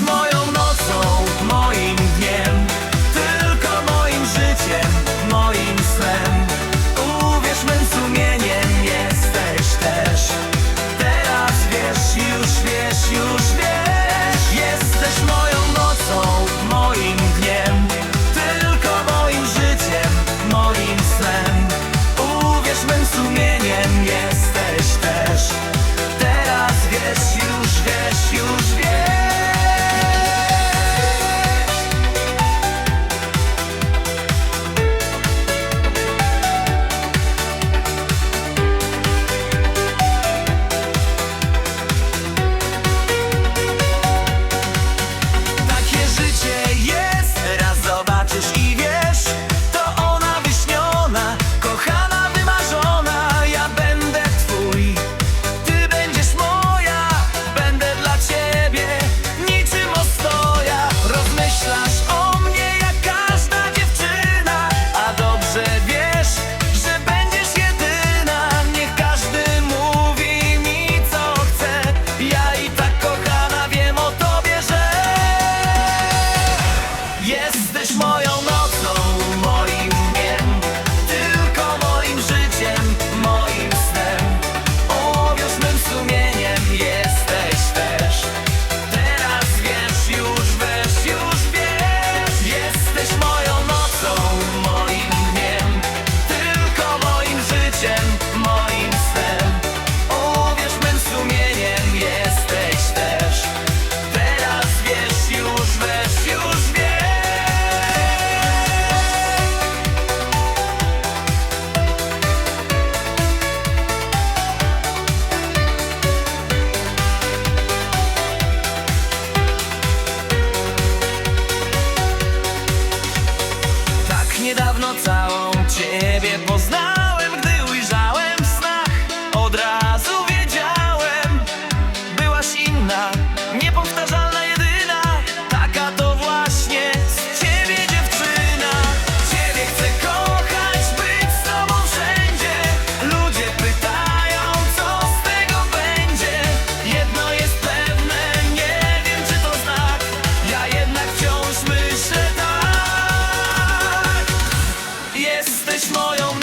moją nocą, moim dniem Tylko moim życiem, moim snem. Uwierz mym sumieniem jesteś też. Teraz wiesz, już wiesz, już wiesz. całą Ciebie poznać jesteś moją